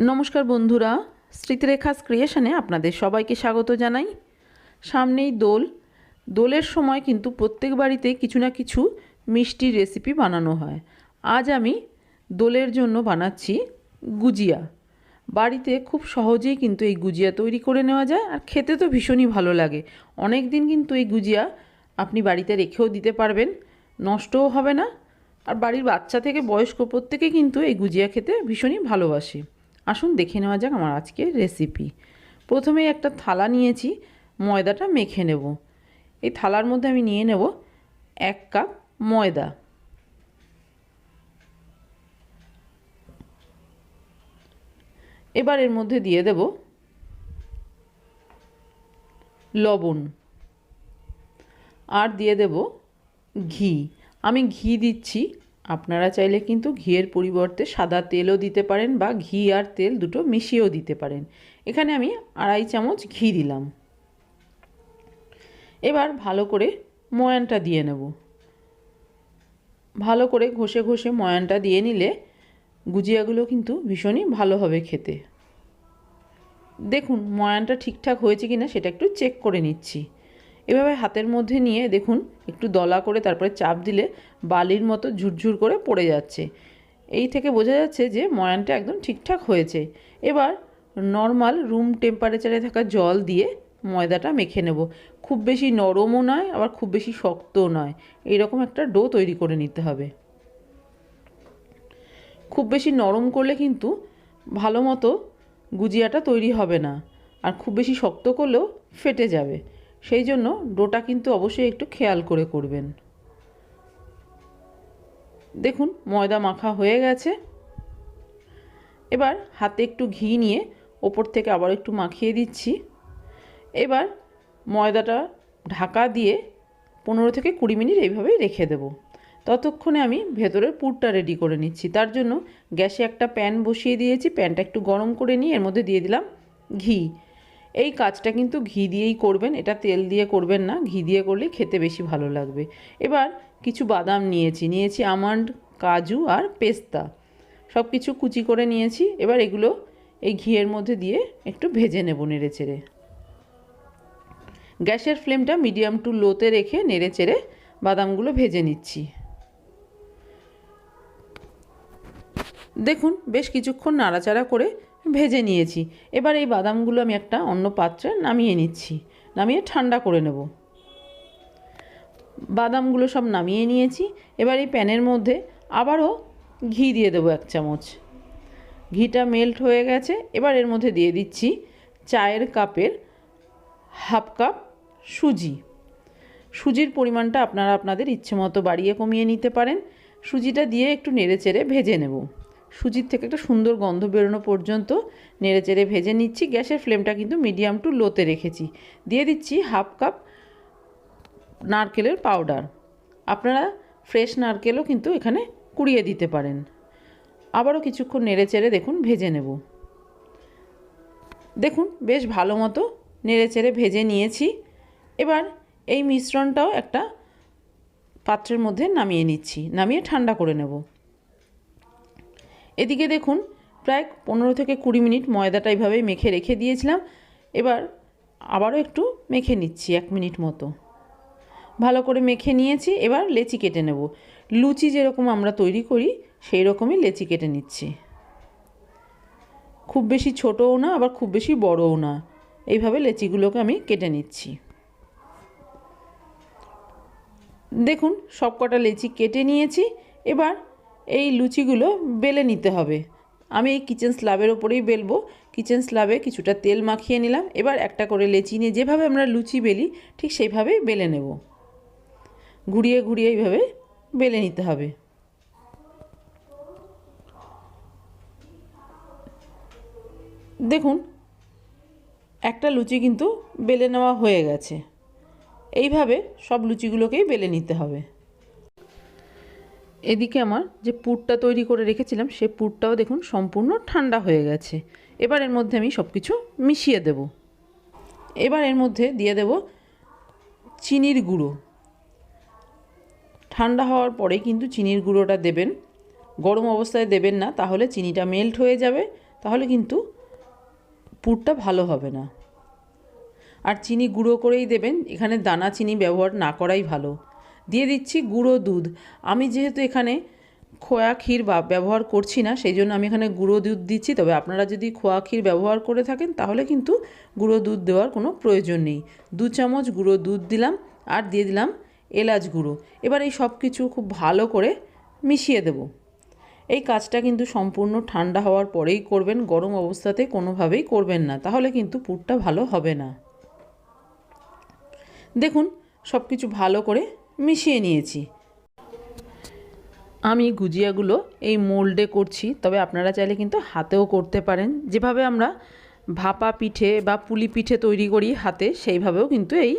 নমস্কার বন্ধুরা, স্মৃতিরেখাস ক্রিয়েশনে আপনাদের সবাইকে স্বাগত জানাই। সামনেই দোল। দোলের সময় কিন্তু প্রত্যেক বাড়িতে কিছু না কিছু মিষ্টির রেসিপি বানানো হয়। আজ আমি দোলের জন্য বানাচ্ছি গুজিয়া। বাড়িতে খুব সহজেই কিন্তু এই গুজিয়া তৈরি করে নেওয়া যায় আর খেতে তো ভীষণই ভালো লাগে। অনেক দিন কিন্তু এই গুজিয়া আপনি বাড়িতে রেখেও দিতে পারবেন, নষ্টও হবে না। আর বাড়ির বাচ্চা থেকে বয়স্ক প্রত্যেকে কিন্তু এই গুজিয়া খেতে ভীষণই ভালোবাসে। আসুন দেখে নেওয়া যাক আমার আজকের রেসিপি প্রথমে একটা থালা নিয়েছি, ময়দাটা মেখে নেব। এই থালার মধ্যে আমি নিয়ে নেব এক কাপ ময়দা। এবার এর মধ্যে দিয়ে দেব লবণ। আর দিয়ে দেব ঘি। আমি ঘি দিচ্ছি আপনারা চাইলে কিন্তু ঘিয়ের পরিবর্তে সাদা তেলও দিতে পারেন বা ঘি আর তেল দুটো মিশিয়েও দিতে পারেন। এখানে আমি আড়াই চামচ ঘি দিলাম। এবার ভালো করে ময়ানটা দিয়ে নেব। ভালো করে ঘষে ঘষে ময়ানটা দিয়ে নিলে গুজিয়াগুলো কিন্তু ভীষণই ভালো হবে খেতে। দেখুন ময়ানটা ঠিকঠাক হয়েছে কি না সেটা একটু চেক করে নিচ্ছি। এভাবে হাতের মধ্যে নিয়ে দেখুন, একটু দলা করে তারপরে চাপ দিলে বালির মতো ঝুরঝুর করে পড়ে যাচ্ছে। এই থেকে বোঝা যাচ্ছে যে ময়ানটা একদম ঠিকঠাক হয়েছে। এবার নর্মাল রুম টেম্পারেচারে থাকা জল দিয়ে ময়দাটা মেখে নেব। খুব বেশি নরমও নয়, আবার খুব বেশি শক্তও নয়। এইরকম একটা ডো তৈরি করে নিতে হবে। খুব বেশি নরম করলে কিন্তু ভালো মতো গুজিয়াটা তৈরি হবে না। আর খুব বেশি শক্ত করলেও ফেটে যাবে। সেই জন্য ডোটা কিন্তু অবশ্যই একটু খেয়াল করে করবেন। দেখুন, ময়দা মাখা হয়ে গেছে। এবার হাতে একটু ঘি নিয়ে ওপর থেকে আবার একটু মাখিয়ে দিচ্ছি। এবার ময়দাটা ঢাকা দিয়ে পনেরো থেকে কুড়ি মিনিট এইভাবেই রেখে দেব। ততক্ষণে আমি ভেতরের পুরটা রেডি করে নিচ্ছি। তার জন্য গ্যাসে একটা প্যান বসিয়ে দিয়েছি। প্যানটা একটু গরম করে নিয়ে এর মধ্যে দিয়ে দিলাম ঘি। এই কাজটা কিন্তু ঘি দিয়েই করবেন, এটা তেল দিয়ে করবেন না, ঘি দিয়ে করলে খেতে বেশি ভালো লাগবে। এবার কিছু বাদাম নিয়েছি নিয়েছি আমন্ড, কাজু আর পেস্তা। সব কিছু কুচি করে নিয়েছি, এবার এগুলো এই ঘিয়ের মধ্যে দিয়ে একটু ভেজে নেব নেড়ে চেড়ে গ্যাসের ফ্লেমটা মিডিয়াম টু লোতে রেখে নেড়ে চেড়ে বাদামগুলো ভেজে নিচ্ছি। দেখুন, বেশ কিছুক্ষণ নাড়াচাড়া করে ভেজে নিয়েছি। এবার এই বাদামগুলো আমি একটা অন্য পাত্রে নামিয়ে নিচ্ছি। নামিয়ে ঠান্ডা করে নেব। বাদামগুলো সব নামিয়ে নিয়েছি। এবার এই প্যানের মধ্যে আবারও ঘি দিয়ে দেবো এক চামচ। ঘিটা মেল্ট হয়ে গেছে। এবার এর মধ্যে দিয়ে দিচ্ছি চায়ের কাপের হাফ কাপ সুজি। সুজির পরিমাণটা আপনারা আপনাদের ইচ্ছে মতো বাড়িয়ে কমিয়ে নিতে পারেন। সুজিটা দিয়ে একটু নেড়ে চেড়ে ভেজে নেব। সুজির থেকে একটা সুন্দর গন্ধ বেরোনো পর্যন্ত নেড়ে চেড়ে ভেজে নিচ্ছি। গ্যাসের ফ্লেমটা কিন্তু মিডিয়াম টু লোতে রেখেছি। দিয়ে দিচ্ছি হাফ কাপ নারকেলের পাউডার। আপনারা ফ্রেশ নারকেলও কিন্তু এখানে কুড়িয়ে দিতে পারেন। আবারও কিছুক্ষণ নেড়ে চেড়ে দেখুন, ভেজে নেব। দেখুন, বেশ ভালো মতো নেড়ে চেড়ে ভেজে নিয়েছি। এবার এই মিশ্রণটাও একটা পাত্রের মধ্যে নামিয়ে নিচ্ছি। নামিয়ে ঠান্ডা করে নেব। এদিকে দেখুন, প্রায় পনেরো থেকে কুড়ি মিনিট ময়দাটা এইভাবেই মেখে রেখে দিয়েছিলাম। এবার আবারও একটু মেখে নিচ্ছি এক মিনিট মতো। ভালো করে মেখে নিয়েছি, এবার লেচি কেটে নেব। লুচি যেরকম আমরা তৈরি করি, সেই রকমই লেচি কেটে নিচ্ছি। খুব বেশি ছোটও না, আবার খুব বেশি বড়ও না। এইভাবে লেচিগুলোকে আমি কেটে নিচ্ছি। দেখুন সব কটা লেচি কেটে নিয়েছি। এবার এই লুচিগুলো বেলে নিতে হবে। আমি এই কিচেন স্ল্যাবের ওপরেই বেলবো। কিচেন স্ল্যাবে কিছুটা তেল মাখিয়ে নিলাম। এবার একটা করে লেচি নিয়ে যেভাবে আমরা লুচি বেলি, ঠিক সেইভাবেই বেলে নেব। ঘুরিয়ে ঘুরিয়ে এইভাবে বেলে নিতে হবে। দেখুন, একটা লুচি কিন্তু বেলে নেওয়া হয়ে গেছে। এইভাবে সব লুচিগুলোকেই বেলে নিতে হবে। এদিকে আমার যে পুরটা তৈরি করে রেখেছিলাম, সে পুরটাও দেখুন সম্পূর্ণ ঠান্ডা হয়ে গেছে। এবার এর মধ্যে আমি সব কিছু মিশিয়ে দেব। এবার এর মধ্যে দিয়ে দেব চিনির গুঁড়ো। ঠান্ডা হওয়ার পরে কিন্তু চিনির গুঁড়োটা দেবেন। গরম অবস্থায় দেবেন না, তাহলে চিনিটা মেল্ট হয়ে যাবে, তাহলে কিন্তু পুরটা ভালো হবে না। আর চিনি গুঁড়ো করেই দেবেন, এখানে দানা চিনি ব্যবহার না করাই ভালো। দিয়ে দিচ্ছি গুঁড়ো দুধ। আমি যেহেতু এখানে খোয়া ক্ষীর বা ব্যবহার করছি না, সেই জন্য আমি এখানে গুঁড়ো দুধ দিচ্ছি। তবে আপনারা যদি খোয়া ক্ষীর ব্যবহার করে থাকেন, তাহলে কিন্তু গুঁড়ো দুধ দেওয়ার কোনো প্রয়োজন নেই। দু চামচ গুঁড়ো দুধ দিলাম আর দিয়ে দিলাম এলাচ গুঁড়ো। এবার এই সব কিছু খুব ভালো করে মিশিয়ে দেবো। এই কাজটা কিন্তু সম্পূর্ণ ঠান্ডা হওয়ার পরেই করবেন, গরম অবস্থাতে কোনোভাবেই করবেন না, তাহলে কিন্তু পুরটা ভালো হবে না। দেখুন সব কিছু ভালো করে মিশিয়ে নিয়েছি। আমি গুজিয়াগুলো এই মোল্ডে করছি, তবে আপনারা চাইলে কিন্তু হাতেও করতে পারেন। যেভাবে আমরা ভাপা পিঠে বা পুলি পিঠে তৈরি করি হাতে, সেইভাবেও কিন্তু এই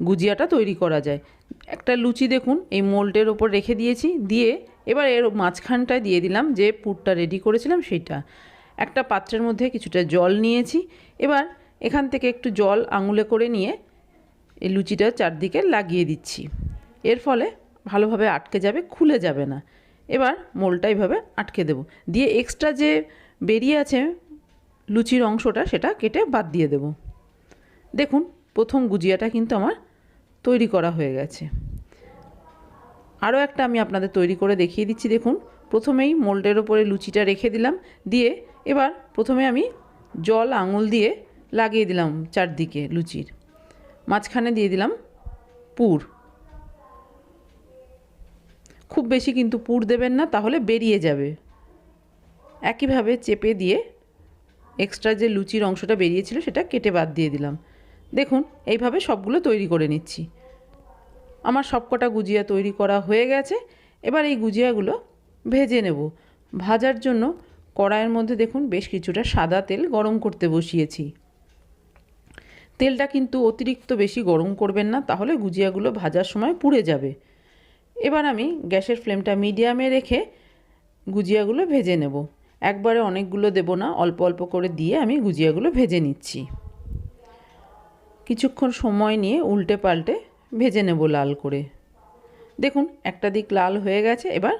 গুজিয়াটা তৈরি করা যায়। একটা লুচি দেখুন, এই মোল্ডের ওপর রেখে দিয়েছি, দিয়ে এবার এর মাঝখানটায় দিয়ে দিলাম যে পুরটা রেডি করেছিলাম সেইটা। একটা পাত্রের মধ্যে কিছুটা জল নিয়েছি, এবার এখান থেকে একটু জল আঙুলে করে নিয়ে এই লুচিটা চারদিকে লাগিয়ে দিচ্ছি। এর ফলে ভালোভাবে আটকে যাবে, খুলে যাবে না। এবার মোলটা এইভাবে আটকে দেব। দিয়ে এক্সট্রা যে বেরিয়ে আছে লুচির অংশটা, সেটা কেটে বাদ দিয়ে দেব। দেখুন, প্রথম গুজিয়াটা কিন্তু আমার তৈরি করা হয়ে গেছে। আরও একটা আমি আপনাদের তৈরি করে দেখিয়ে দিচ্ছি, দেখুন। প্রথমেই মোল্ডের ওপরে লুচিটা রেখে দিলাম। দিয়ে এবার প্রথমে আমি জল, আঙুল দিয়ে লাগিয়ে দিলাম চারদিকে লুচির। মাঝখানে দিয়ে দিলাম পুর। খুব বেশি কিন্তু পুর দেবেন না, তাহলে বেরিয়ে যাবে। একইভাবে চেপে দিয়ে এক্সট্রা যে লুচির অংশটা বেরিয়েছিল, সেটা কেটে বাদ দিয়ে দিলাম। দেখুন, এইভাবে সবগুলো তৈরি করে নিচ্ছি। আমার সবকটা গুজিয়া তৈরি করা হয়ে গেছে। এবার এই গুজিয়াগুলো ভেজে নেব। ভাজার জন্য কড়াইয়ের মধ্যে দেখুন, বেশ কিছুটা সাদা তেল গরম করতে বসিয়েছি। তেলটা কিন্তু অতিরিক্ত বেশি গরম করবেন না, তাহলে গুজিয়াগুলো ভাজার সময় পুড়ে যাবে। এবার আমি গ্যাসের ফ্লেমটা মিডিয়ামে রেখে গুজিয়াগুলো ভেজে নেব। একবারে অনেকগুলো দেব না, অল্প অল্প করে দিয়ে আমি গুজিয়াগুলো ভেজে নিচ্ছি। কিছুক্ষণ সময় নিয়ে উল্টে পাল্টে ভেজে নেব লাল করে। দেখুন, একটা দিক লাল হয়ে গেছে, এবার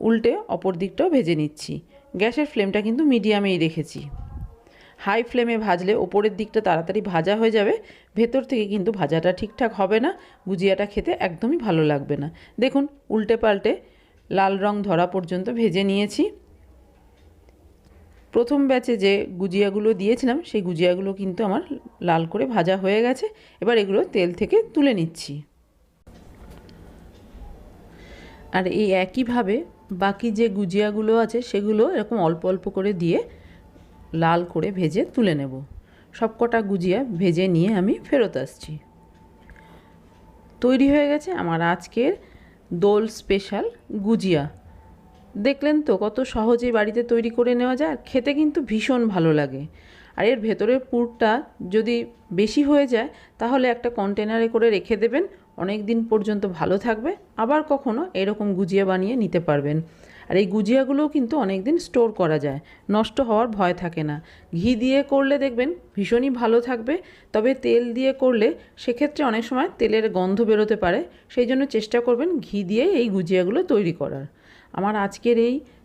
উল্টে অপর দিকটাও ভেজে নিচ্ছি। গ্যাসের ফ্লেমটা কিন্তু মিডিয়ামেই রেখেছি। হাই ফ্লেমে ভাজলে ওপরের দিকটা তাড়াতাড়ি ভাজা হয়ে যাবে, ভেতর থেকে কিন্তু ভাজাটা ঠিকঠাক হবে না গুজিয়াটা খেতে একদমই ভালো লাগবে না। দেখুন, উল্টে পাল্টে লাল রং ধরা পর্যন্ত ভেজে নিয়েছি। প্রথম ব্যাচে যে গুজিয়াগুলো দিয়েছিলাম, সেই গুজিয়াগুলো কিন্তু আমার লাল করে ভাজা হয়ে গেছে, এবার এগুলো তেল থেকে তুলে নিচ্ছি। আর এই একইভাবে বাকি যে গুজিয়াগুলো আছে, সেগুলো এরকম অল্প অল্প করে দিয়ে লাল করে ভেজে তুলে নেব। সবকটা গুজিয়া ভেজে নিয়ে আমি ফেরত আসছি। তৈরি হয়ে গেছে আমার আজকের দোল স্পেশাল গুজিয়া। দেখলেন তো কত সহজেই বাড়িতে তৈরি করে নেওয়া যায় খেতে কিন্তু ভীষণ ভালো লাগে। আর এর ভেতরের পুরটা যদি বেশি হয়ে যায়, তাহলে একটা কন্টেনারে করে রেখে দেবেন, অনেক দিন পর্যন্ত ভালো থাকবে, আবার কখনো এরকম গুজিয়া বানিয়ে নিতে পারবেন। আর এই গুজিয়াগুলোও কিন্তু অনেক দিন স্টোর করা যায়। নষ্ট হওয়ার ভয় থাকে না। ঘি দিয়ে করলে দেখবেন ভীষণই ভালো থাকবে, তবে তেল দিয়ে করলে সেক্ষেত্রে অনেক সময় তেলের গন্ধ বেরোতে পারে। সেই জন্য চেষ্টা করবেন ঘি দিয়ে এই গুজিয়াগুলো তৈরি করার। আমার আজকের এই